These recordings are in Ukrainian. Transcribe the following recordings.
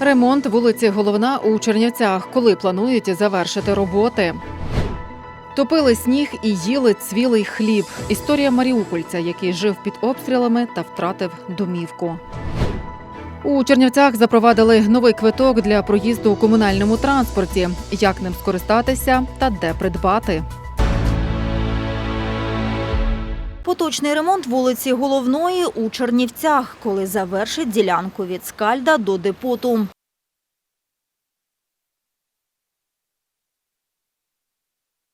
Ремонт вулиці Головна у Чернівцях, коли планують завершити роботи. Топили сніг і їли цвілий хліб. Історія маріупольця, який жив під обстрілами та втратив домівку. У Чернівцях запровадили новий квиток для проїзду у комунальному транспорті. Як ним скористатися та де придбати? Поточний ремонт вулиці Головної у Чернівцях, коли завершить ділянку від Скальда до депоту.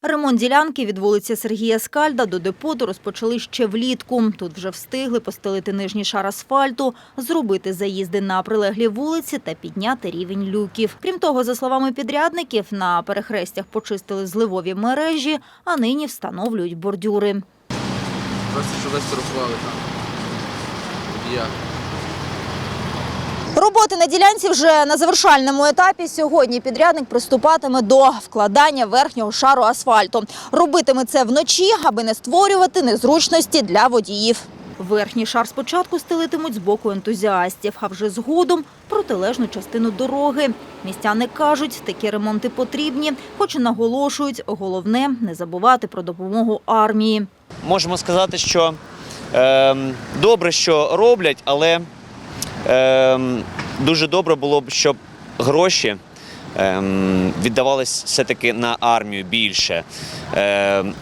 Ремонт ділянки від вулиці Сергія Скальда до депоту розпочали ще влітку. Тут вже встигли постелити нижній шар асфальту, зробити заїзди на прилеглі вулиці та підняти рівень люків. Крім того, за словами підрядників, на перехрестях почистили зливові мережі, а нині встановлюють бордюри. Просто що десь там. Я. Роботи на ділянці вже на завершальному етапі. Сьогодні підрядник приступатиме до вкладання верхнього шару асфальту. Робитиме це вночі, аби не створювати незручності для водіїв. Верхній шар спочатку стелитимуть з боку ентузіастів, а вже згодом протилежну частину дороги. Містяни кажуть, такі ремонти потрібні, хоч і наголошують, головне не забувати про допомогу армії. можемо сказати, що ем, добре, що роблять, але ем, дуже добре було б, щоб гроші ем, віддавались все-таки на армію більше.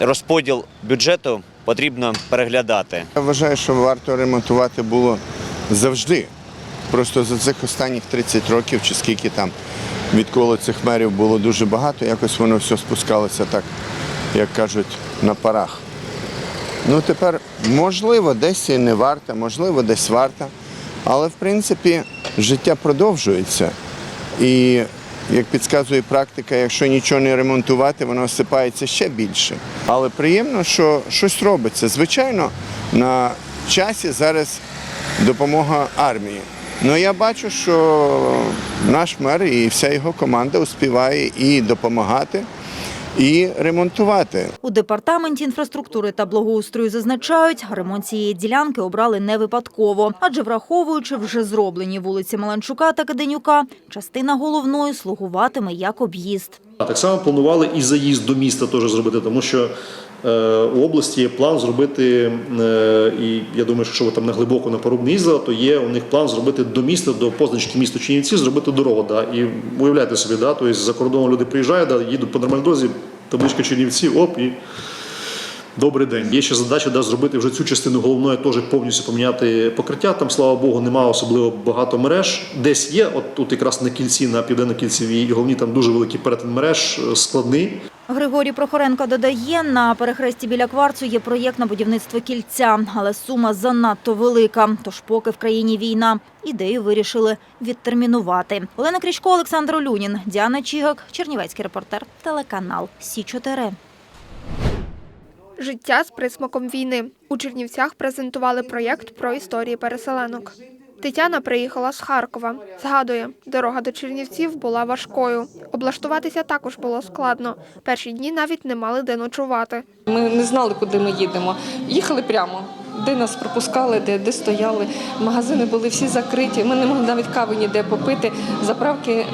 Розподіл бюджету потрібно переглядати. Я вважаю, що варто ремонтувати було завжди. Просто за цих останніх 30 років, чи скільки там відколи цих мерів було дуже багато, якось воно все спускалося так, як кажуть, на парах. Ну тепер, можливо, десь і не варто, можливо, десь варто. Але в принципі життя продовжується. І як підказує практика, якщо нічого не ремонтувати, воно осипається ще більше. Але приємно, що щось робиться. Звичайно, на часі зараз допомога армії. Ну я бачу, що наш мер і вся його команда успіває і допомагати, і ремонтувати. У департаменті інфраструктури та благоустрою зазначають, ремонт цієї ділянки обрали не випадково, адже враховуючи вже зроблені вулиці Маланчука та Каденюка, частина головної слугуватиме як об'їзд. Так само планували і заїзд до міста теж зробити, тому що у області є план зробити, е, і я думаю, що ви там не глибоко на поруб не їздили, то є у них план зробити до міста, до позначки міста Чинівці, зробити дорогу. Да? І уявляйте собі, да? тобто за кордону люди приїжджають, да, їдуть по нормальній дозі, табличка Чинівці, оп, і Добрий день. Є ще задача да, зробити вже цю частину головної теж повністю поміняти покриття. Там, слава Богу, немає особливо багато мереж. Десь є, от тут якраз на кільці, на південно-кільцевій і головні там дуже великий перетин мереж, е, складний. Григорій Прохоренко додає, на перехресті біля кварцу є проєкт на будівництво кільця, але сума занадто велика. Тож поки в країні війна, ідею вирішили відтермінувати. Олена Крічко, Олександр Олюнін, Діана Чігак, Чернівецький репортер, телеканал Сі 4 Життя з присмаком війни. У Чернівцях презентували проєкт про історії переселенок. Тетяна приїхала з Харкова. Згадує, дорога до Чернівців була важкою. Облаштуватися також було складно. Перші дні навіть не мали де ночувати. Ми не знали, куди ми їдемо. Їхали прямо. Де нас пропускали, де, де стояли. Магазини були всі закриті. Ми не могли навіть кави ніде попити. Заправки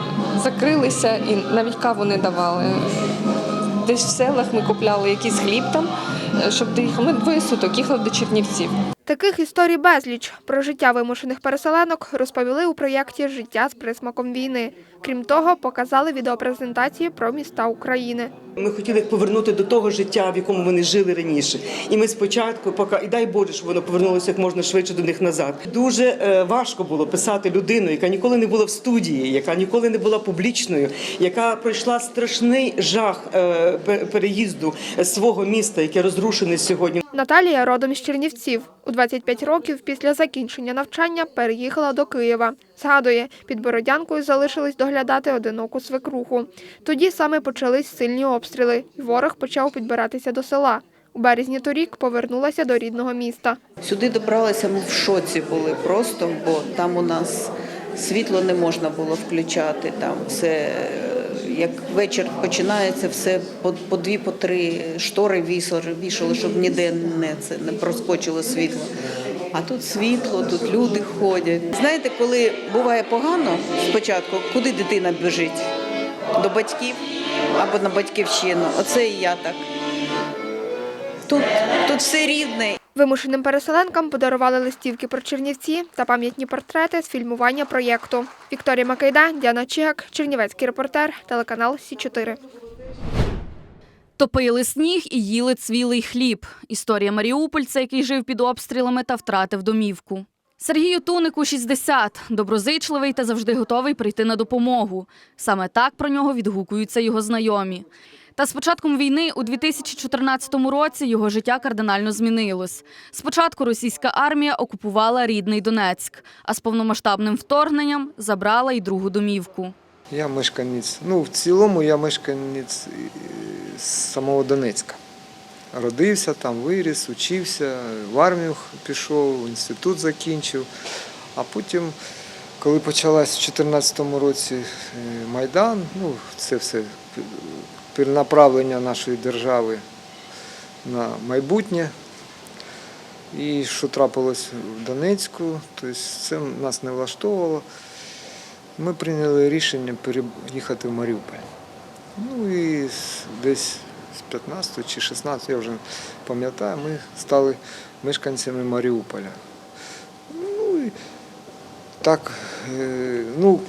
закрилися і навіть каву не давали. Десь в селах ми купляли якийсь хліб там, е, щоб доїхали. Ми двоє суток їхали до Чернівців. Таких історій безліч про життя вимушених переселенок розповіли у проєкті Життя з присмаком війни. Крім того, показали відеопрезентації про міста України. Ми хотіли повернути до того життя, в якому вони жили раніше. І ми спочатку, поки і дай Боже, щоб воно повернулося як можна швидше до них назад. Дуже е, важко було писати людину, яка ніколи не була в студії, яка ніколи не була публічною, яка пройшла страшний жах е, переїзду свого міста, яке розрушене сьогодні. Наталія родом з Чернівців. У 25 років після закінчення навчання переїхала до Києва. Згадує, під Бородянкою залишились доглядати одиноку свекруху. Тоді саме почались сильні обстріли, і ворог почав підбиратися до села. У березні торік повернулася до рідного міста. Сюди добралися, ми в шоці були просто, бо там у нас світло не можна було включати. Там все, як вечір починається, все по, по дві, по три штори вішали, щоб ніде не, це, не проскочило світло. А тут світло, тут люди ходять. Знаєте, коли буває погано спочатку, куди дитина біжить? До батьків або на батьківщину. Оце і я так. Тут, тут все рідне. Вимушеним переселенкам подарували листівки про Чернівці та пам'ятні портрети з фільмування проєкту. Вікторія Макайда, Діана Чигак, Чернівецький репортер, телеканал Сі 4 Топили сніг і їли цвілий хліб. Історія маріупольця, який жив під обстрілами та втратив домівку. Сергію Тунику 60, доброзичливий та завжди готовий прийти на допомогу. Саме так про нього відгукуються його знайомі. Та з початком війни у 2014 році його життя кардинально змінилось. Спочатку російська армія окупувала рідний Донецьк, а з повномасштабним вторгненням забрала й другу домівку. Я мешканець. Ну, в цілому я мешканець е, самого Донецька. Родився там, виріс, учився, в армію пішов, інститут закінчив. А потім, коли почалась в 2014 році е, Майдан, ну, це все перенаправлення нашої держави на майбутнє. І що трапилось в Донецьку, тобто це нас не влаштовувало. Ми прийняли рішення переїхати в Маріуполь. Ну і десь з 15 чи 16, я вже пам'ятаю, ми стали мешканцями Маріуполя. Ну і так, е, ну,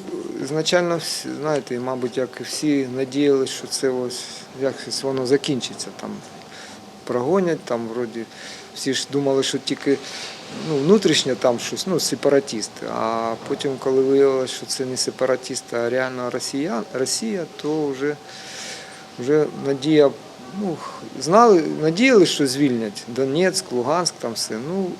ізначально, знаєте, мабуть, як і всі надіялися, що це ось якось воно закінчиться. Там прогонять, там вроді всі ж думали, що тільки ну, внутрішнє там щось, ну, сепаратісти. А потім, коли виявилося, що це не сепаратісти, а реально Росія, Росія, то вже, вже надія, ну, знали, надіялися, що звільнять Донецьк, Луганськ, там все. Ну,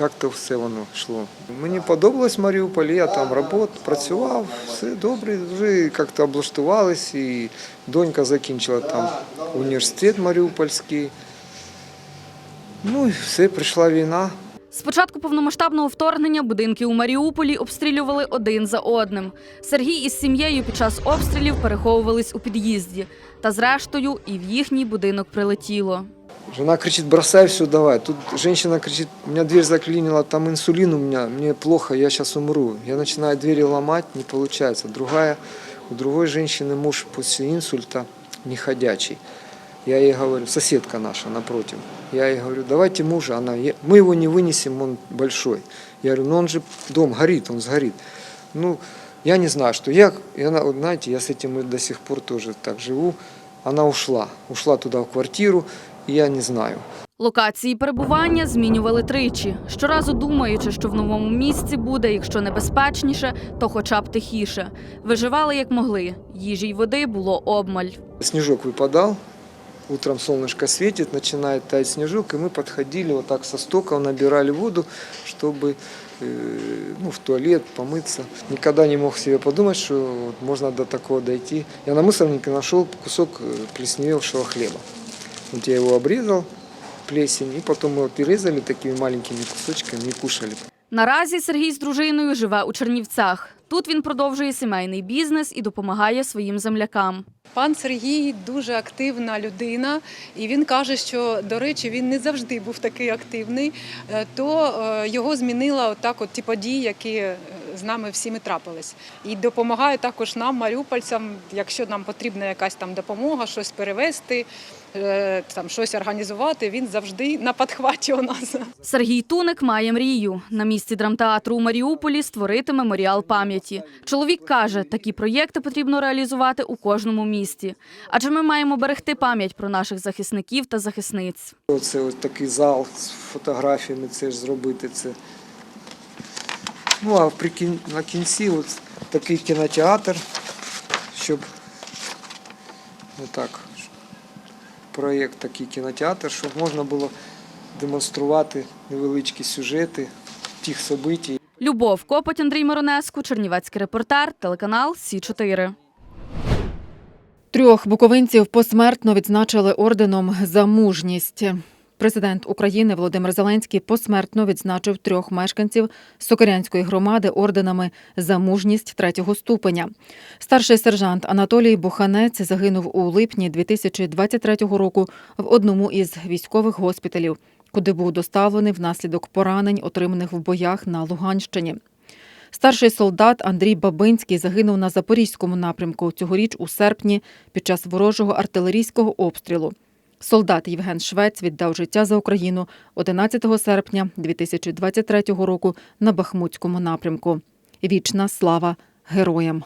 як-то все воно йшло. Мені подобалось Маріуполь, я там працював, працював, все добре, вже як-то облаштувались, і донька закінчила там університет Маріупольський. Ну і все, прийшла війна. З початку повномасштабного вторгнення будинки у Маріуполі обстрілювали один за одним. Сергій із сім'єю під час обстрілів переховувались у під'їзді. Та зрештою і в їхній будинок прилетіло. Жена кричит, бросай все, давай. Тут женщина кричит, у меня дверь заклинила, там инсулин у меня, мне плохо, я сейчас умру. Я начинаю двери ломать, не получается. Другая, у другой женщины муж после инсульта неходячий. Я ей говорю, соседка наша напротив, я ей говорю, давайте мужа, она, «Я- мы его не вынесем, он большой. Я говорю, ну он же дом горит, он сгорит. Ну, я не знаю, что я, и она, знаете, я с этим до сих пор тоже так живу. Она ушла, ушла туда в квартиру, я не знаю. Локації перебування змінювали тричі, щоразу думаючи, що в новому місці буде, якщо небезпечніше, то хоча б тихіше. Виживали як могли. Їжі й води було обмаль. Снежок выпадал, утром солнышко светит, начинает таять снежок, и мы подходили вот так со стоков, набирали воду, чтобы э, ну, в туалет помыться. Никогда не мог себе подумать, что вот можно до такого дойти. Я на мусорнике нашел кусок э, плесневевшего хлеба. Вот я его обрезал, плесень, и потом мы его такими маленькими кусочками и кушали. Наразі Сергій з дружиною живе у Чернівцях. Тут він продовжує сімейний бізнес і допомагає своїм землякам. Пан Сергій дуже активна людина, і він каже, що до речі, він не завжди був такий активний. е, То е, його змінила отак, от ті події, які е, з нами всіми трапились. І допомагає також нам, маріупольцям, якщо нам потрібна якась там допомога, щось перевезти, там щось організувати. Він завжди на підхваті у нас. Сергій Туник має мрію. На місці драмтеатру у Маріуполі створити меморіал пам'яті. Чоловік каже, такі проєкти потрібно реалізувати у кожному місті. Адже ми маємо берегти пам'ять про наших захисників та захисниць. Оце ось такий зал з фотографіями, це ж зробити це. Ну а при на кінці от такий кінотеатр, щоб отак, проєкт такий кінотеатр, щоб можна було демонструвати невеличкі сюжети тих событій, Любов Копоть, Андрій Миронеску, Чернівецький репортер, телеканал Сі 4 Трьох буковинців посмертно відзначили орденом за мужність. Президент України Володимир Зеленський посмертно відзначив трьох мешканців Сокирянської громади орденами за мужність третього ступеня. Старший сержант Анатолій Буханець загинув у липні 2023 року в одному із військових госпіталів куди був доставлений внаслідок поранень, отриманих в боях на Луганщині. Старший солдат Андрій Бабинський загинув на запорізькому напрямку цьогоріч у серпні під час ворожого артилерійського обстрілу. Солдат Євген Швець віддав життя за Україну 11 серпня 2023 року на Бахмутському напрямку. Вічна слава героям!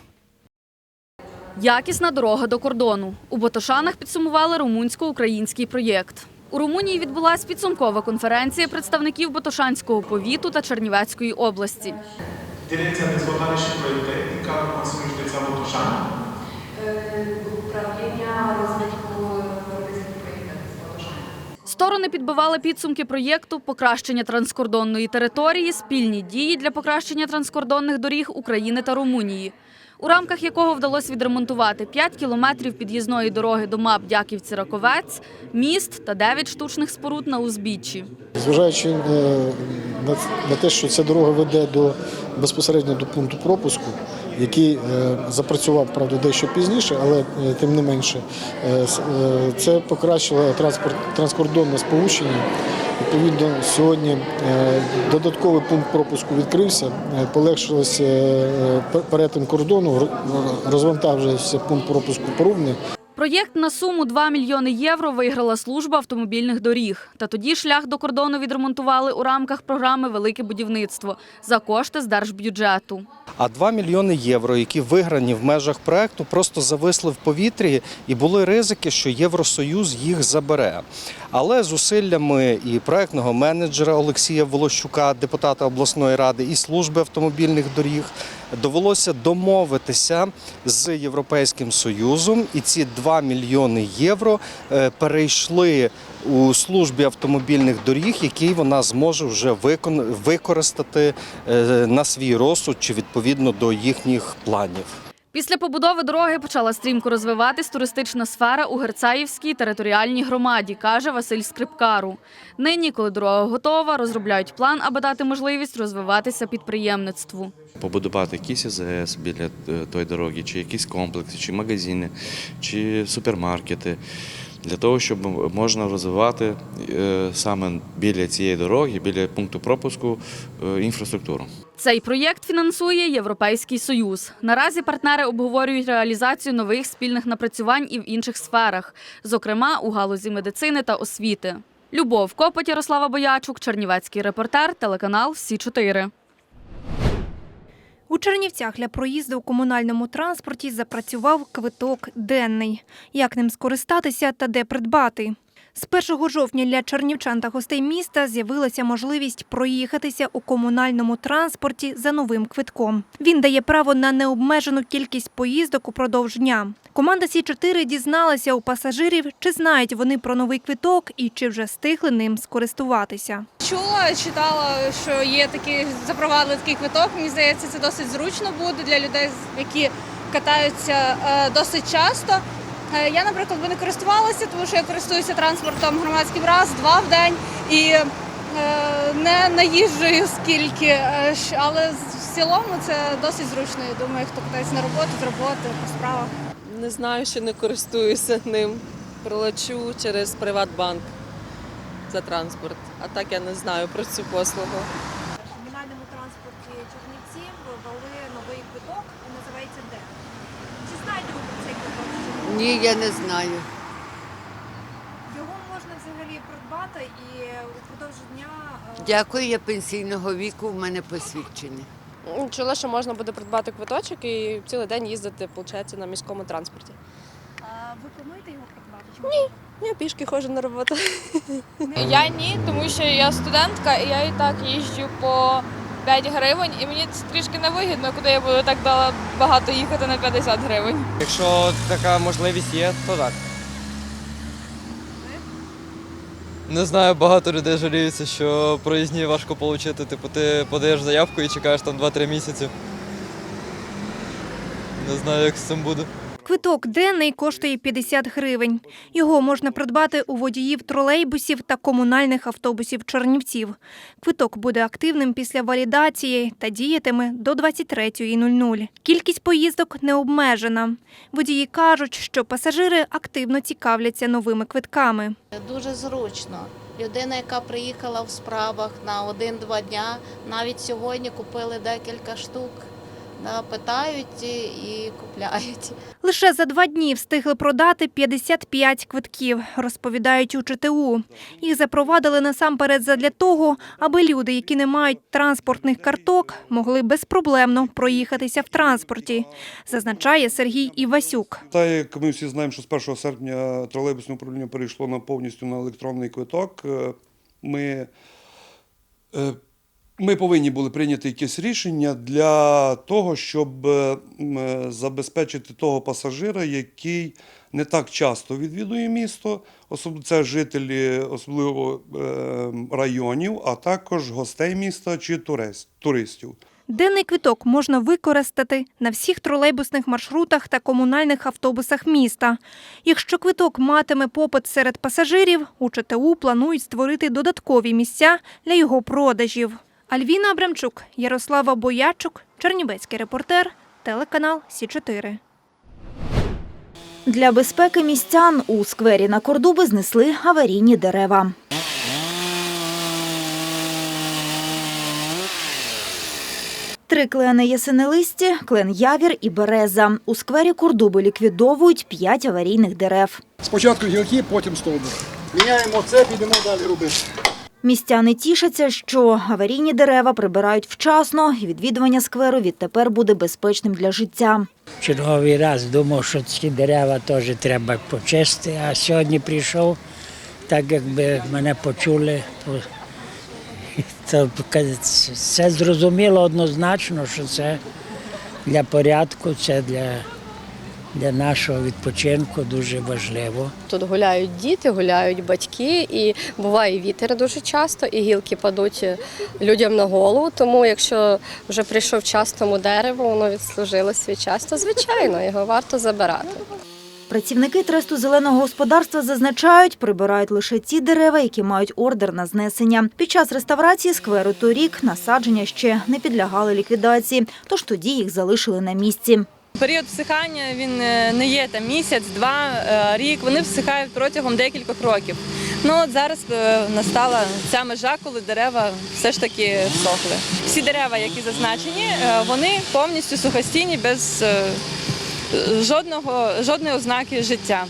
Якісна дорога до кордону. У Ботошанах підсумували румунсько-український проєкт. У Румунії відбулася підсумкова конференція представників Ботошанського повіту та Чернівецької області. Дирекція дezvoltare яка proiecte din cadrul Consiliului Управління Botoșani. Сторони підбивали підсумки проєкту покращення транскордонної території, спільні дії для покращення транскордонних доріг України та Румунії, у рамках якого вдалося відремонтувати 5 кілометрів під'їзної дороги до МАП Дяківці-Раковець, міст та 9 штучних споруд на узбіччі. Зважаючи е, на те, що ця дорога веде до безпосередньо до пункту пропуску, який е, запрацював правда дещо пізніше, але е, тим не менше, е, це покращило транспорт транскордонне сполучення. Відповідно, сьогодні додатковий пункт пропуску відкрився, полегшилося перетин кордону, ро- розвантажився пункт пропуску Порубне. Проєкт на суму 2 мільйони євро виграла служба автомобільних доріг. Та тоді шлях до кордону відремонтували у рамках програми Велике будівництво за кошти з держбюджету. А 2 мільйони євро, які виграні в межах проекту, просто зависли в повітрі, і були ризики, що Євросоюз їх забере. Але зусиллями і проектного менеджера Олексія Волощука, депутата обласної ради, і служби автомобільних доріг довелося домовитися з Європейським Союзом, і ці 2 мільйони євро е, перейшли у службі автомобільних доріг, які вона зможе вже використати е, на свій розсуд чи відповідно до їхніх планів. Після побудови дороги почала стрімко розвиватись туристична сфера у Герцаївській територіальній громаді, каже Василь Скрипкару. Нині, коли дорога готова, розробляють план, аби дати можливість розвиватися підприємництву. побудувати якісь АЗС біля е, тої дороги, чи якісь комплекси, чи магазини, чи супермаркети. Для того, щоб можна розвивати е, саме біля цієї дороги, біля пункту пропуску е, інфраструктуру. Цей проєкт фінансує Європейський Союз. Наразі партнери обговорюють реалізацію нових спільних напрацювань і в інших сферах, зокрема у галузі медицини та освіти. Любов Копоть, Ярослава Боячук, Чернівецький репортер, телеканал Сі 4 У Чернівцях для проїзду у комунальному транспорті запрацював квиток денний. Як ним скористатися та де придбати? З 1 жовтня для чернівчан та гостей міста з'явилася можливість проїхатися у комунальному транспорті за новим квитком. Він дає право на необмежену кількість поїздок упродовж дня. Команда Сі 4 дізналася у пасажирів, чи знають вони про новий квиток і чи вже встигли ним скористуватися. Чула, читала, що є такі запровадили такий квиток. Мені здається, це досить зручно буде для людей, які катаються е, досить часто. Е, Я, наприклад, би не користувалася, тому що я користуюся транспортом громадським раз, два в день і е, не наїжджую скільки. Е, Але в цілому це досить зручно. Я думаю, хто катається на роботу, з роботи, по справах. Не знаю, ще не користуюся ним. Пролечу через Приватбанк за транспорт. А так я не знаю про цю послугу. В комунальному транспорті Чернівців ввели новий квиток, він називається Д. Чи знаєте ви про цей квиток? Ні, я не знаю. Його можна взагалі придбати і упродовж дня. е, Дякую, я пенсійного віку, в мене посвідчення. Чула, що можна буде придбати квиточок і цілий день їздити, виходить, на міському транспорті. А ви плануєте його придбати? Ні, я пішки ходжу на роботу. Я ні, тому що я студентка і я і так їжджу по 5 гривень, і мені це трішки невигідно, куди я буду так дала- багато їхати на 50 гривень. Якщо така можливість є, то так. Не знаю, багато людей жаліються, що проїзні важко отримати. Типу, ти подаєш заявку і чекаєш там 2-3 місяці. Не знаю, як з цим буде. Квиток денний коштує 50 гривень. Його можна придбати у водіїв тролейбусів та комунальних автобусів Чернівців. Квиток буде активним після валідації та діятиме до 23.00. Кількість поїздок не обмежена. Водії кажуть, що пасажири активно цікавляться новими квитками. Дуже зручно. Людина, яка приїхала в справах на один-два дня, навіть сьогодні купили декілька штук, питають і, і купляють. Лише за два дні встигли продати 55 квитків, розповідають у ЧТУ. Їх запровадили насамперед задля того, аби люди, які не мають транспортних карток, могли безпроблемно проїхатися в транспорті, зазначає Сергій Івасюк. Та як ми всі знаємо, що з 1 серпня тролейбусне управління перейшло на повністю на електронний квиток. е, Ми, е, ми повинні були прийняти якесь рішення для того, щоб е, е, забезпечити того пасажира, який не так часто відвідує місто, особливо це жителі особливо е, районів, а також гостей міста чи турист- туристів. Денний квиток можна використати на всіх тролейбусних маршрутах та комунальних автобусах міста. Якщо квиток матиме попит серед пасажирів, у ЧТУ планують створити додаткові місця для його продажів. Альвіна Абрамчук, Ярослава Боячук, Чернівецький репортер, телеканал Сі 4 Для безпеки містян у сквері на Кордуби знесли аварійні дерева. Три клени ясенелисті, клен Явір і Береза. У сквері Кордуби ліквідовують п'ять аварійних дерев. Спочатку гілки, потім стовбур. Міняємо це, підемо далі робити. Містяни тішаться, що аварійні дерева прибирають вчасно, і відвідування скверу відтепер буде безпечним для життя. черговий раз думав, що ці дерева теж треба почистити, а сьогодні прийшов, так якби мене почули. по- Це, це зрозуміло однозначно, що це для порядку, це для, для нашого відпочинку дуже важливо. Тут гуляють діти, гуляють батьки, і буває вітер дуже часто, і гілки падуть людям на голову. Тому, якщо вже прийшов час тому дереву, воно відслужило свій час, то звичайно його варто забирати. Працівники тресту зеленого господарства зазначають, прибирають лише ті дерева, які мають ордер на знесення. Під час реставрації скверу торік насадження ще не підлягали ліквідації, тож тоді їх залишили на місці. Період всихання він е, не є там місяць, два, е, рік. Вони всихають протягом декількох років. Ну от зараз е, настала ця межа, коли дерева все ж таки всохли. Всі дерева, які зазначені, вони повністю сухостійні без жодного жодної ознаки життя.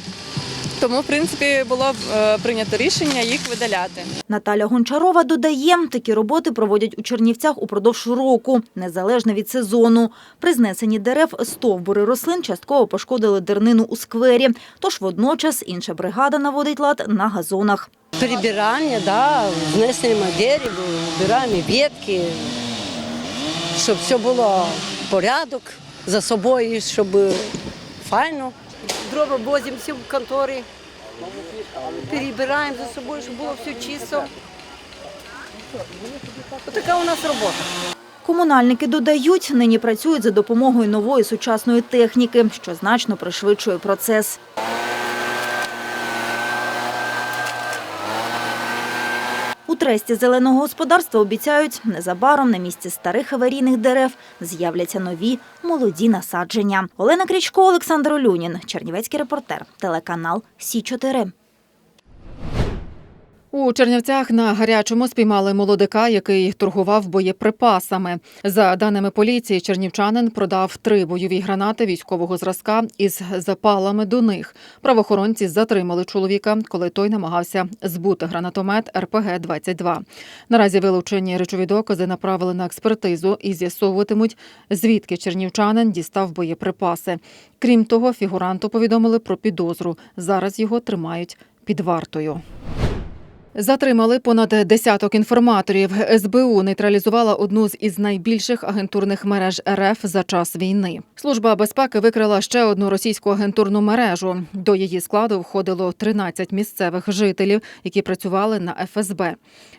Тому, в принципі, було б е, прийнято рішення їх видаляти. Наталя Гончарова додає, такі роботи проводять у Чернівцях упродовж року, незалежно від сезону. При знесенні дерев стовбури рослин частково пошкодили дернину у сквері, тож водночас інша бригада наводить лад на газонах. Прибирання, да, внесення дерева, вбираємо ветки, щоб все було порядок за собою, щоб файно. Дрова возимо всі в конторі, перебираємо за собою, щоб було все чисто. Отака у нас робота. Комунальники додають, нині працюють за допомогою нової сучасної техніки, що значно пришвидшує процес. У тресті зеленого господарства обіцяють, незабаром на місці старих аварійних дерев з'являться нові молоді насадження. Олена Крічко, Олександр Олюнін, Чернівецький репортер, телеканал Сі 4 У Чернівцях на гарячому спіймали молодика, який торгував боєприпасами. За даними поліції, чернівчанин продав три бойові гранати військового зразка із запалами до них. Правоохоронці затримали чоловіка, коли той намагався збути гранатомет РПГ 22 Наразі вилучені речові докази направили на експертизу і з'ясовуватимуть, звідки чернівчанин дістав боєприпаси. Крім того, фігуранту повідомили про підозру. Зараз його тримають під вартою. Затримали понад десяток інформаторів. СБУ нейтралізувала одну з із найбільших агентурних мереж РФ за час війни. Служба безпеки викрила ще одну російську агентурну мережу. До її складу входило 13 місцевих жителів, які працювали на ФСБ.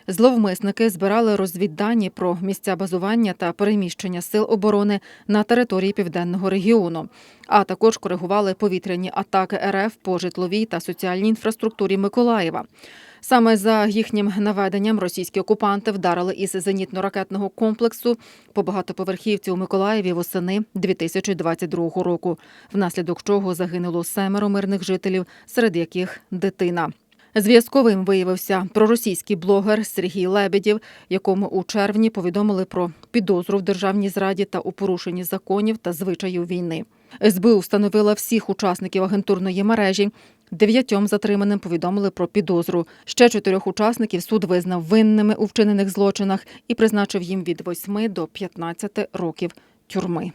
Зловмисники збирали розвіддані про місця базування та переміщення сил оборони на території південного регіону, а також коригували повітряні атаки РФ по житловій та соціальній інфраструктурі Миколаєва. Саме за їхнім наведенням російські окупанти вдарили із зенітно-ракетного комплексу по багатоповерхівці у Миколаєві восени 2022 року, внаслідок чого загинуло семеро мирних жителів, серед яких дитина. Зв'язковим виявився проросійський блогер Сергій Лебедєв, якому у червні повідомили про підозру в державній зраді та у порушенні законів та звичаїв війни. СБУ встановила всіх учасників агентурної мережі. Дев'ятьом затриманим повідомили про підозру. Ще чотирьох учасників суд визнав винними у вчинених злочинах і призначив їм від 8 до 15 років тюрми.